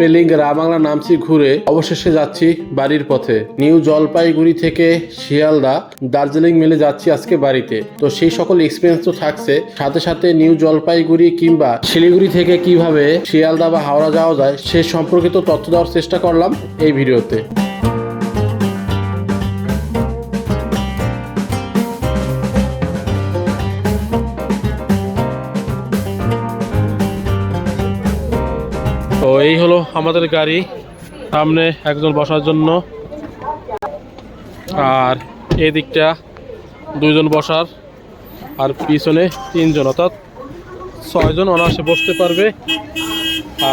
পেলিং রাবাংলা নামছি ঘুরে। অবশেষে যাচ্ছি বাড়ির পথে। নিউ জলপাইগুড়ি থেকে শিয়ালদা, দার্জিলিং মেলে যাচ্ছি আজকে বাড়িতে। তো সেই সকল এক্সপিরিয়েন্স তো থাকছে। সাথে সাথে নিউ জলপাইগুড়ি কিংবা শিলিগুড়ি থেকে কীভাবে শিয়ালদা বা হাওড়া যাওয়া যায়, সে সম্পর্কিত তথ্য দেওয়ার চেষ্টা করলাম এই ভিডিওতে। এই হলো আমাদের গাড়ি, সামনে একজন বসার জন্য। আর এই দিকটা দুইজন বসার, আর পিছনে তিনজন, অর্থাৎ ছয়জন অনায়াসে বসতে পারবে।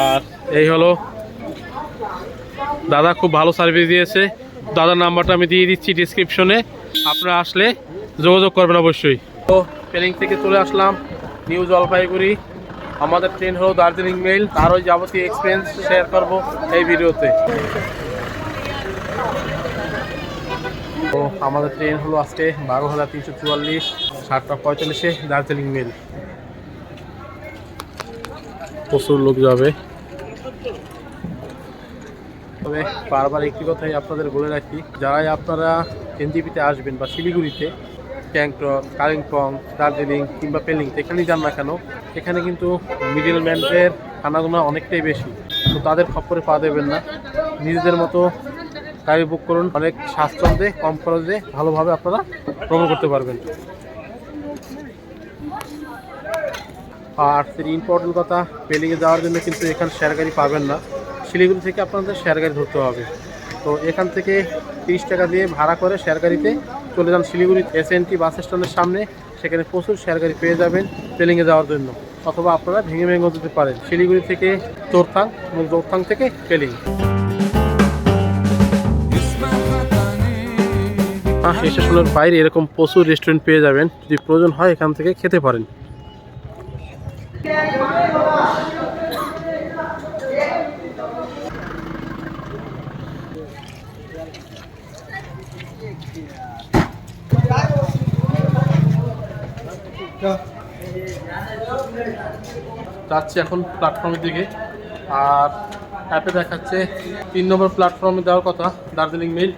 আর এই হলো দাদা খুব ভালো সার্ভিস দিয়েছে। দাদার নাম্বারটা আমি দিয়ে দিচ্ছি ডিসক্রিপশনে আপনারা আসলে যোগাযোগ করবেন অবশ্যই। তো পেলিং থেকে চলে আসলাম, নিউ জলপাইগুড়ি। আমাদের ট্রেন হলো দার্জিলিং মেল তারও যাবতীয় এক্সপিরিয়েন্স শেয়ার করব এই ভিডিওতে। তো আমাদের ট্রেন হলো আজকে বারো হাজার তিনশো চুয়াল্লিশ, সাতটা পঁয়তাল্লিশে দার্জিলিং মেল প্রচুর লোক যাবে। তবে বারবার একটি কথাই আপনাদের বলে রাখি, যারাই আপনারা এনজিপিতে আসবেন বা শিলিগুড়িতে গ্যাংটক, কালিম্পং, দার্জিলিং কিংবা পেলিং এখানেই যান না কেন, এখানে কিন্তু মিডিল ম্যানদের খানাগুনা অনেকটাই বেশি। তো তাদের খপ্পরে পা দেবেন না। নিজেদের মতো গাড়ি বুক করুন। অনেক স্বাচ্ছন্দ্যে, কম খরচে ভালোভাবে আপনারা ভ্রমণ করতে পারবেন। আর সেটি ইম্পর্টেন্ট কথা পেলিংয়ে যাওয়ার জন্য কিন্তু এখানে শেয়ার গাড়ি পাবেন না। শিলিগুড়ি থেকে আপনাদের শেয়ার গাড়ি ধরতে হবে। তো এখান থেকে তিরিশ টাকা দিয়ে ভাড়া করে শেয়ার গাড়িতে চলে যান Siliguri S N T bus স্ট্যান্ডের সামনে। সেখানে প্রচুর শেয়ার গাড়ি পেয়ে যাবেন পেলিংয়ে যাওয়ার জন্য। অথবা আপনারা ভেঙে ভেঙে যেতে পারেন। শিলিগুড়ি থেকে চোরথাং এবং চোরথাং থেকে হ্যাঁ স্টেশনের বাইরে এরকম প্রচুর রেস্টুরেন্ট পেয়ে যাবেন। যদি প্রয়োজন হয় এখান থেকে খেতে পারেন। যাচ্ছি এখন প্ল্যাটফর্মের দিকে। আর অ্যাপে দেখাচ্ছে তিন নম্বর প্ল্যাটফর্মে দেওয়ার কথা দার্জিলিং মেল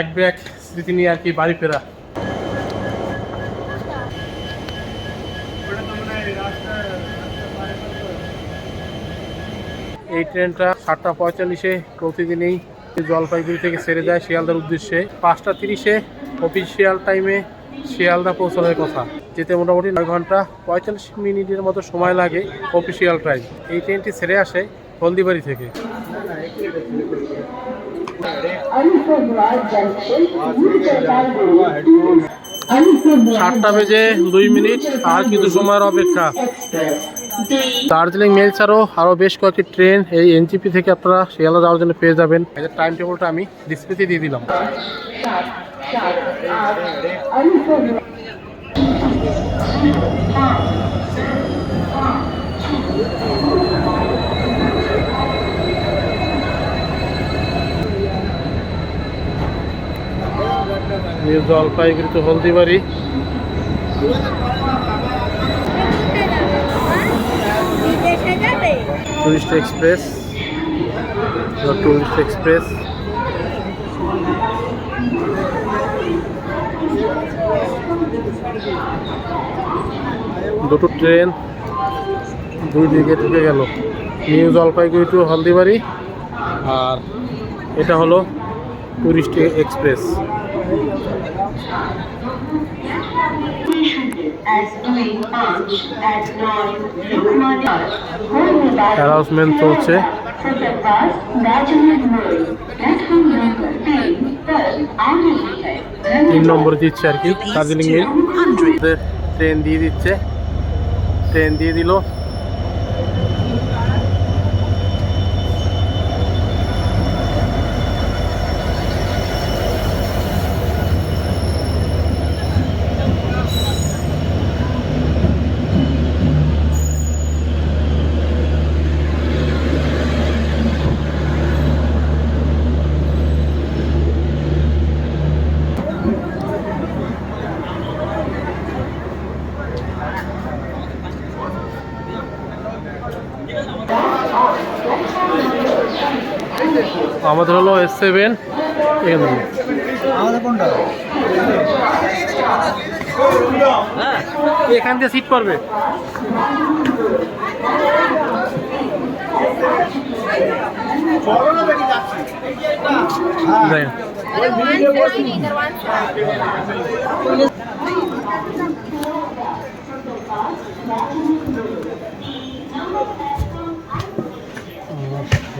এক ব্যাগ স্মৃতি নিয়ে আর কি বাড়ি ফেরা। এই ট্রেনটা সাতটা পঁয়তাল্লিশে প্রতিদিনই জলপাইগুড়ি থেকে ছেড়ে যায় শিয়ালদার উদ্দেশ্যে। পাঁচটা তিরিশে অফিসিয়াল টাইমে শিয়ালদা পৌঁছানোর কথা। যেতে মোটামুটি নয় ঘণ্টা পঁয়তাল্লিশ মিনিটের মতো সময় লাগে অফিসিয়াল টাইম এই ট্রেনটি ছেড়ে আসে হলদিবাড়ি থেকে। সাতটা বেজে দুই মিনিট, আর কিছু সময়ের অপেক্ষা। দার্জিলিং। মেল ছাড়াও আরও বেশ কয়েকটি ট্রেন এই এনজিপি থেকে আপনারা শিয়ালদা যাওয়ার জন্য পেয়ে যাবেন। এদের টাইম টেবিলটা আমি ডিসপ্লেতে দিয়ে দিলাম। জলপাইগুড়ি তো Haldibari. Tourist express tourist express. দুটো ট্রেন দুই দিকে ঢুকে গেল। নিউ জলপাইগুড়ি টু হলদিবাড়ি আর এটা হলো tourist express. As doing punch at 9 Lukmanya. Holding announcement চলছে for the bus Darjeeling Road. Platform number 3, third, unlimited. তিন নম্বরে দিচ্ছে আর কি দার্জিলিং ট্রেন দিয়ে দিচ্ছে ট্রেন দিয়ে দিল আমাদের হলো এস সেভেন এখানে আমাদের এখান থেকে সিট পারবে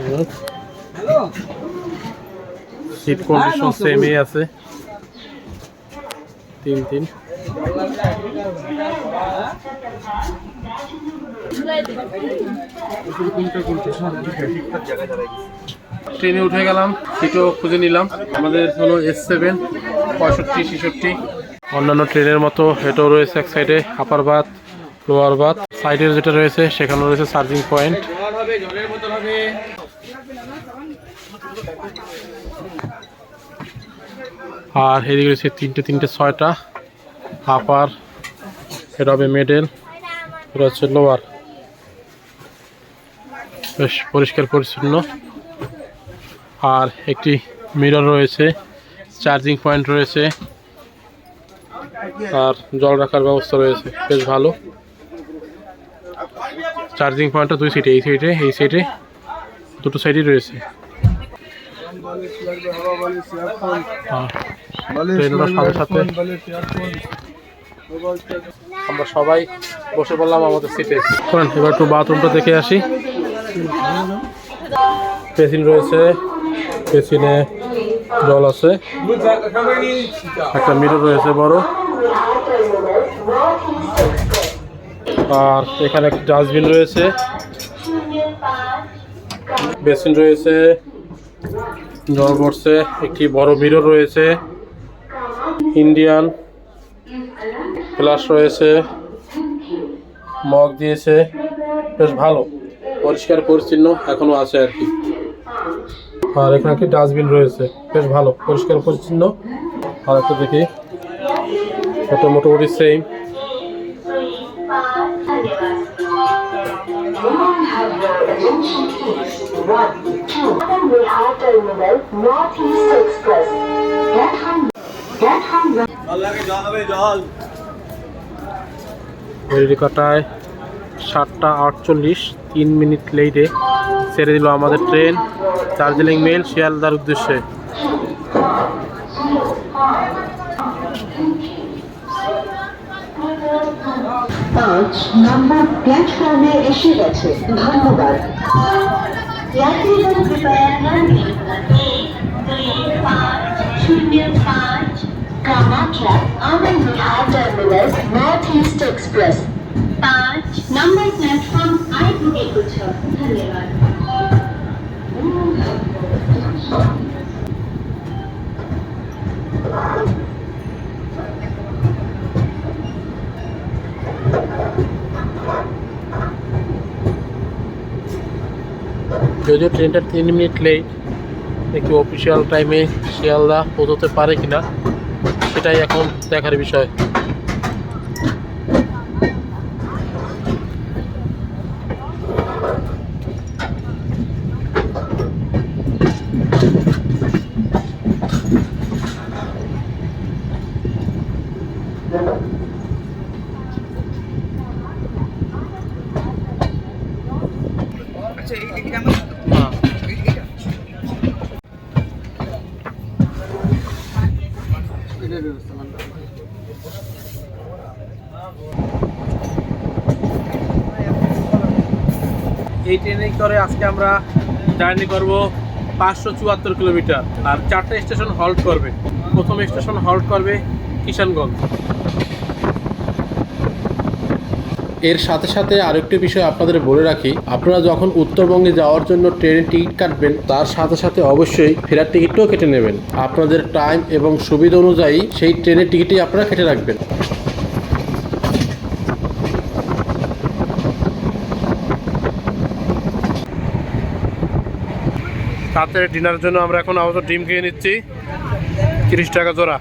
দেখেন সিট কন্ডিশন সেমই আছে। তিন তিন। ট্রেনে উঠে গেলাম সিটও খুঁজে নিলাম। আমাদের হলো এস সেভেন পঁয়ষট্টি ছেষট্টি। অন্যান্য ট্রেনের মতো এটাও রয়েছে এক সাইডে আপার বাথ লোয়ার বাথ সাইডের যেটা রয়েছে সেখানেও রয়েছে চার্জিং পয়েন্ট আর এদিকে রয়েছে তিনটে তিনটে, ছয়টা। আপার এটা হবে মেডেল এটা হচ্ছে লোয়ার বেশ পরিষ্কার, পরিচ্ছন্ন। আর একটি মিরর রয়েছে চার্জিং পয়েন্ট রয়েছে। আর জল রাখার ব্যবস্থা রয়েছে, বেশ ভালো। চার্জিং পয়েন্টটা দুই সাইডে এই সাইডে এই সাইডে দুটো সাইডই রয়েছে। আর সাথে সাথে আমরা সবাই বসে পড়লাম আমাদের সিটে করেন এবার একটু বাথরুমটা দেখে আসি। পেসিন রয়েছে পেসিনে জল আছে। একটা মিরর রয়েছে বড়। আর এখানে একটা ডাস্টবিন রয়েছে। বেসিন রয়েছে জল পড়ছে একটি বড় মিরর রয়েছে। ইন্ডিয়ান গ্লাস রয়েছে। মগ দিয়েছে। বেশ ভালো। পরিষ্কার পরিচ্ছন্ন এখনও আছে আর কি। আর এখানে একটি ডাস্টবিন রয়েছে। বেশ ভালো। পরিষ্কার পরিচ্ছন্ন। আর একটা দেখি। এটা মোটামুটি same Terminal, Northeast Express. Platform, platform ঘড়ির কাটায় সাতটা আটচল্লিশ তিন মিনিট লেটে ছেড়ে দিল আমাদের ট্রেন দার্জিলিং মেল শিয়ালদার উদ্দেশ্যে পাঁচ নম্বর প্ল্যাটফর্মে এসে গেছে ধন্যবাদ यात्रीगण कृपया ध्यान दें एक दुई पाँच शून्य पाँच Kamakhya Anand Vihar terminus North East Express पाँच नंबर प्लेटफॉर्म आइपुगेको छ धन्यवाद যদিও ট্রেনটা তিন মিনিট লেট একটু অফিসিয়াল টাইমে শিয়ালদা পৌঁছতে পারে কিনা সেটাই এখন দেখার বিষয় হ্যাঁ এই ট্রেনে করে আজকে আমরা জার্নি করব পাঁচশো চুয়াত্তর কিলোমিটার আর চারটে স্টেশন হল্ট করবে। প্রথম স্টেশন হল্ট করবে কিষানগঞ্জ। এর সাথে সাথে আরেকটি বিষয় আপনাদের বলে রাখি, আপনারা যখন উত্তরবঙ্গে যাওয়ার জন্য ট্রেনের টিকিট কাটবেন, তার সাথে সাথে অবশ্যই ফেরার টিকিটও কেটে নেবেন। আপনাদের টাইম এবং সুবিধা অনুযায়ী সেই ট্রেনের টিকিটই আপনারা কেটে রাখবেন। রাতের ডিনারের জন্য আমরা এখন আপাতত ডিম খেয়ে নিচ্ছি। তিরিশ টাকা জোড়া।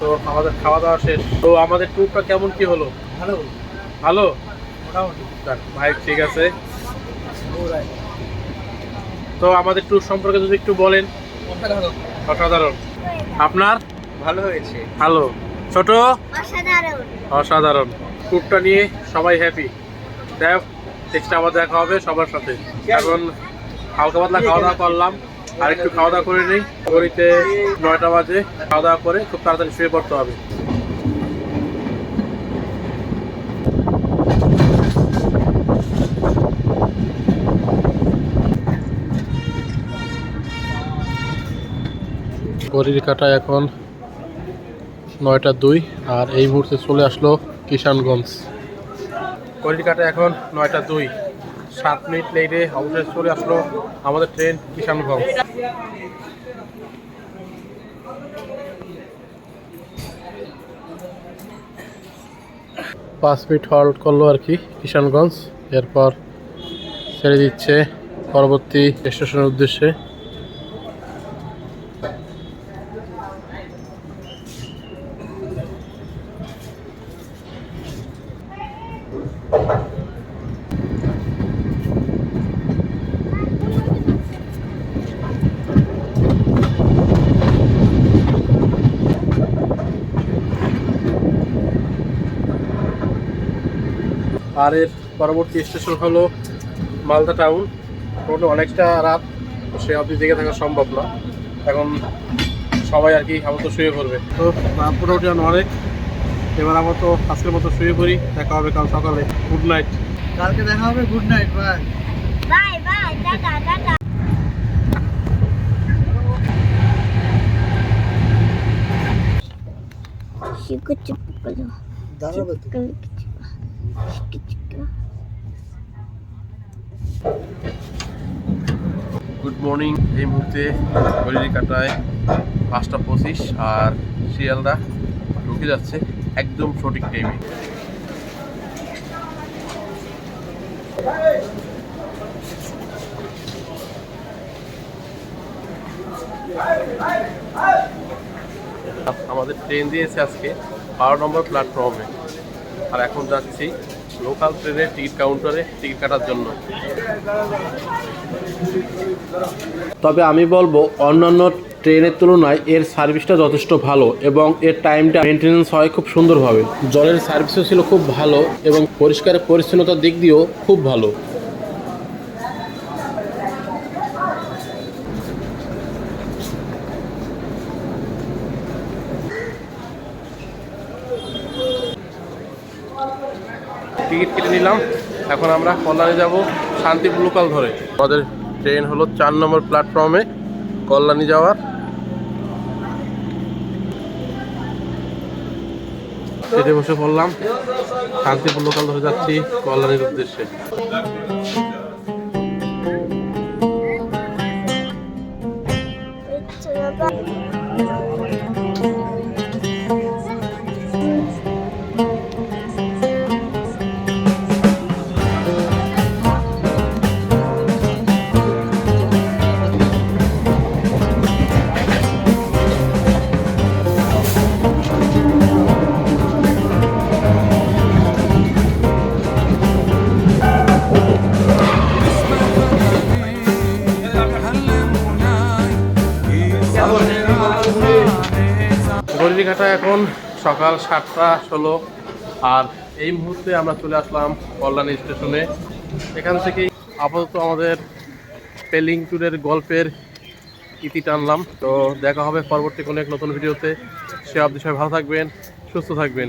তো আমাদের খাওয়া দাওয়া শেষ। তো আমাদের ট্যুরটা কেমন কি হলো? ভালো। ভালো? ভাই ঠিক আছে। তো আমাদের ট্যুর সম্পর্কে যদি একটু বলেন। অসাধারণ। আপনার? ভালো হয়েছে। ভালো। ছোট? অসাধারণ। অসাধারণ। ট্যুরটা নিয়ে সবাই হ্যাপি দেখ নেক্সট আবার দেখা হবে সবার সাথে। এখন হালকা পাতলা খাওয়া দাওয়া করলাম। আর একটু খাওয়া দাওয়া করে নিই। ঘড়িতে নয়টা বাজে। খাওয়া দাওয়া করে খুব তাড়াতাড়ি শুয়ে পড়তে হবে। ঘড়ির কাটা এখন নয়টা দুই আর এই মুহূর্তে চলে আসলো কিষানগঞ্জ। ঘড়ির কাটা এখন নয়টা দুই। সাত মিনিট লেটে অবশেষে চলে আসলো আমাদের ট্রেন কিষানগঞ্জ। পাঁচ মিনিট হল্ট করল আর কি কিষানগঞ্জ। এরপর ছেড়ে দিচ্ছে পরবর্তী স্টেশনের উদ্দেশ্যে। আর এর পরবর্তী স্টেশন হলো মালদা টাউন মোটামুটি অনেকটা রাত তো সে অবধি জেগে থাকা সম্ভব না। এখন সবাই আর কি আমার তো শুয়ে পড়বে। তো মোটামুটি অনেক। এবার আমার তো আজকের মতো শুয়ে পড়ি। দেখা হবে কাল সকালে। গুড নাইট কালকে দেখা হবে good night bye bye bye tata tata. Chiku Chiku দাঁড়াবে গুড মর্নিং এই মুহূর্তে ঘড়ির কাটায় পাঁচটা পঁচিশ আর শিয়ালদা ঢুকে যাচ্ছে একদম সঠিক টাইমে আমাদের ট্রেন দিয়েছে আজকে বারো নম্বর প্ল্যাটফর্মে আর এখন যাচ্ছি লোকাল ট্রেনের টিকিট কাউন্টারে টিকিট কাটার জন্য। তবে আমি বলব অন্যান্য ট্রেনের তুলনায় এর সার্ভিসটা যথেষ্ট ভালো এবং এর টাইমটা মেনটেনেন্স হয় খুব সুন্দরভাবে। জলের সার্ভিসও ছিল খুব ভালো এবং পরিষ্কার পরিচ্ছন্নতার দিক দিয়েও খুব ভালো টিকিট কেটে নিলাম। এখন আমরা কল্যাণে যাব শান্তিপুর লোকাল ধরে। আমাদের ট্রেন হলো চার নম্বর প্ল্যাটফর্মে কল্যাণী যাওয়ার। বসে পড়লাম। শান্তিপুর লোকাল ধরে যাচ্ছি কল্যাণীর উদ্দেশ্যে। এখন সকাল সাতটা ষোলো, আর এই মুহূর্তে আমরা চলে আসলাম কল্যাণী স্টেশনে। এখান থেকেই আপাতত আমাদের পেলিং ট্যুরের গল্পের ইতি টানলাম। তো দেখা হবে পরবর্তী কোনো এক নতুন ভিডিওতে। সে আপনি সবাই ভালো থাকবেন, সুস্থ থাকবেন।